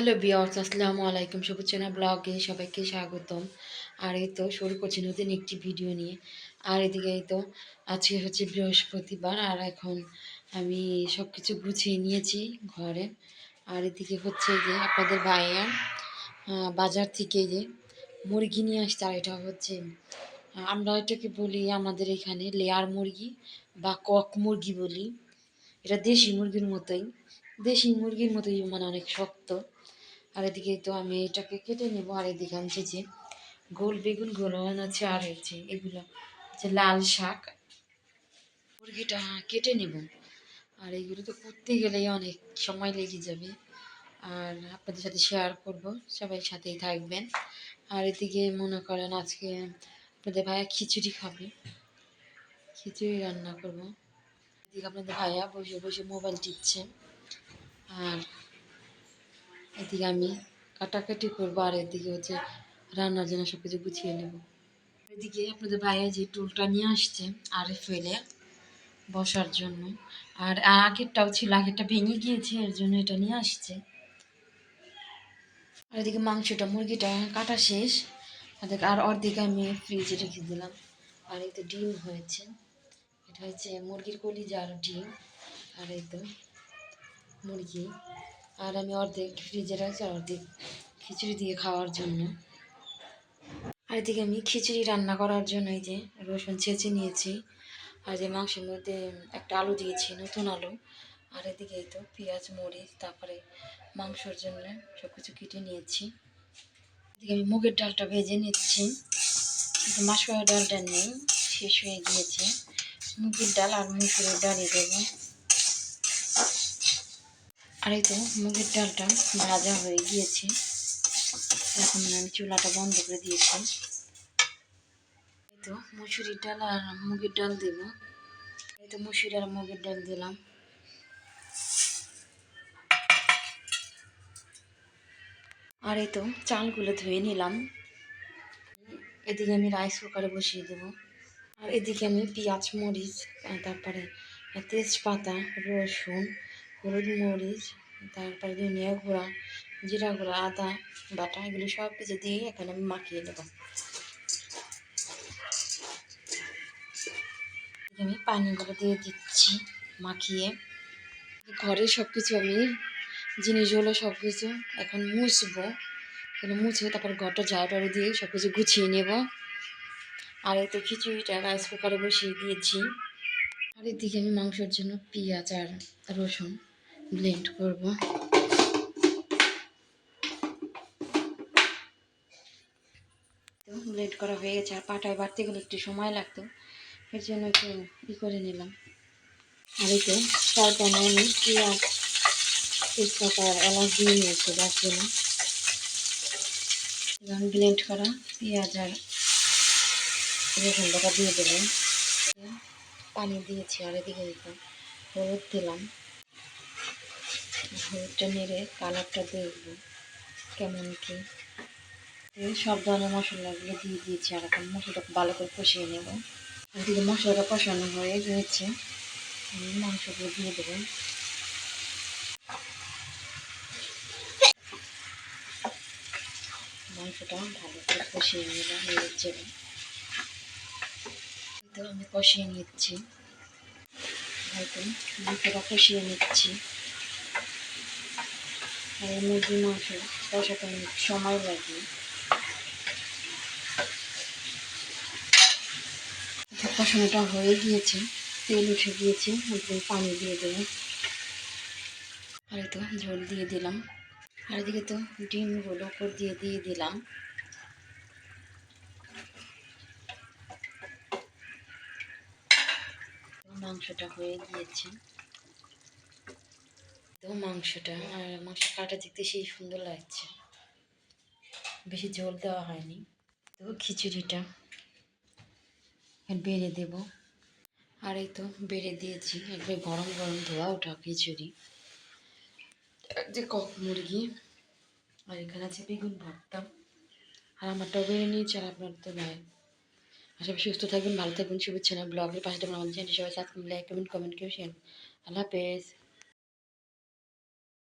Hello বিয়ার্স আসসালামু আলাইকুম। সবুজ চেনা ব্লগে সবাইকে স্বাগতম। আর এই তো শুরু করছি নতুন একটি ভিডিও নিয়ে। আর এদিকে এই তো আজকে হচ্ছে বৃহস্পতিবার, আর এখন আমি সব কিছু গুছিয়ে নিয়েছি ঘরে। আর এদিকে হচ্ছে যে আপনাদের ভাইয়া বাজার থেকে যে মুরগি নিয়ে আসছে, আর এটা হচ্ছে আমরা এটাকে বলি আমাদের এখানে লেয়ার মুরগি বা কক মুরগি বলি। এটা দেশি মুরগির মতোই, দেশি মুরগির মতোই মানে অনেক শক্ত। আর এদিকে তো আমি এটাকে কেটে নেব, আর এদিকে আনছি যে গোল বেগুন গোল আছে আর যে এগুলো হচ্ছে লাল শাক, মুরগিটা কেটে নেব। আর এইগুলো তো করতে গেলেই অনেক সময় লেগে যাবে। আর আপনাদের সাথে শেয়ার করব, সবাই সাথেই থাকবেন। আর এদিকে মনে করেন আজকে আপনাদের ভাইয়া খিচুড়ি খাবে। খিচুড়ি রান্না করব। এদিকে আপনাদের ভাইয়া বসে বসে মোবাইল টিপছে। আর এদিকে আমি কাটাকাটি করব আর এদিকে হচ্ছে রান্নার জন্য সব কিছু গুছিয়ে নেব। এদিকে আপনাদের ভাইয়া যে টুলটা নিয়ে আসছে আরে ফেলে বসার জন্য। আর আগেরটাও ছিল, আগেরটা ভেঙে গিয়েছে, এর জন্য এটা নিয়ে আসছে। আর এদিকে মাংসটা, মুরগিটা কাটা শেষ। আর অর্ধেক আমি ফ্রিজে রেখে দিলাম। আর এই তো ডিম হয়েছে। এটা হচ্ছে মুরগির কলিজা আর ডিম। আর এই তো মুরগি। আর আমি অর্ধেক ফ্রিজে রাখছি, আর অর্ধেক খিচুড়ি দিয়ে খাওয়ার জন্য। আর এদিকে আমি খিচুড়ি রান্না করার জন্য এই যে রসুন ছেঁচে নিয়েছি, আর যে মাংসের মধ্যে একটা আলু দিয়েছি, নতুন আলু। আর এদিকে এই তো পেঁয়াজ, মরিচ, তারপরে মাংসর জন্য সব কিছু কেটে নিয়েছি। এদিকে আমি মুগের ডালটা ভেজে নিচ্ছি। কিন্তু মাসুরের ডালটা নেই শেষ হয়ে গিয়েছে। মুগের ডাল আর মুসুরের ডালই দেবো। আর এই তো মুগের ডালটা ভাজা হয়ে গিয়েছে। এখন আমি চুলাটা বন্ধ করে দিয়েছি। এই তো মুসুরির ডাল আর মুগের ডাল দেবো। এই তো মুসুরি আর মুগের ডাল দিলাম। আর এই তো চালগুলো ধুয়ে নিলাম। এদিকে আমি রাইস কুকারে বসিয়ে দেবো। আর এদিকে আমি পেঁয়াজ, মরিচ, তারপরে তেজপাতা, রসুন হলুদ মরিচ, তারপরে ধনিয়া গুঁড়া, জিরা গুঁড়া, আদা, বাটা, এগুলো সব কিছু দিয়ে এখানে আমি মাখিয়ে নেব। আমি পানিগুলো দিয়ে দিচ্ছি মাখিয়ে। ঘরে সব কিছু আমি জিনিসগুলো সব কিছু এখন মুছবো। এগুলো মুছে তারপর ঘরটা ঝাড়ু দিয়ে সব কিছু গুছিয়ে নেব। আর এতে খিচুড়িটা রাইস কুকারে বসিয়ে দিয়েছি। আর এদিকে আমি মাংসের জন্য পেঁয়াজ আর রসুন। ব্লেন্ড করব। ব্লেন্ড করা হয়ে গেছে, আর পাটায় বাড়তে গেলে একটু সময় লাগতো। এর জন্য একটু ই করে নিলাম। আর এই তো চার প্যানে আমি পেঁয়াজ, তেজপাতা এলাচ দিয়ে নিয়েছি যার জন্য ব্লেন্ড করা পেঁয়াজ আর রসুনটা দিয়ে দেবেন পানি দিয়েছি, আর এদিকে দিতাম হলুদ দিলাম। হলুদটা নেড়ে কালারটা দেখব কেমন কি। সব ধরনের মশলাগুলো দিয়ে দিয়েছি আর এখন মশলাটা ভালো করে কষিয়ে নেব। এদিকে মশলাটা কষানো হয়ে গিয়েছে। আমি মাংসগুলো দিয়ে দেবো। মাংসটা ভালো করে কষিয়ে নিলাম তো আমি কষিয়ে নিচ্ছি। হয়তো মাংসটা কষিয়ে নিচ্ছি। আর এই মুরগির মাংস কষাতে অনেক সময় লাগে। কষানোটা হয়ে গিয়েছে, তেল উঠে গিয়েছে, তারপরে পানি দিয়ে দেবো। আর তো ঝোল দিয়ে দিলাম। আর এদিকে তো ডিমগুলো উপর দিয়ে দিয়ে দিলাম। মাংসটা হয়ে গিয়েছে। তো মাংসটা, আর মাংস কাটা দেখতে সেই সুন্দর লাগছে। বেশি ঝোল দেওয়া হয়নি। তো খিচুড়িটা। বেড়ে দেব। আর এই তো বেড়ে দিয়েছি। একবার গরম গরম ধোয়া ওটা খিচুড়ি। যে কক মুরগি, আর এখানে আছে বেগুন ভর্তা। আর আমারটাও বেড়ে নিয়েছি, আর আপনার তো ভাই আশা করি সুস্থ থাকবেন, ভালো থাকবেন, শুভেচ্ছা। না ব্লগের পাশে আমাদের চ্যানেল সবাই সাবস্ক্রাইব লাইক কমেন্ট কমেন্ট কেউ শেয়ার আল্লাহ হাফেজ।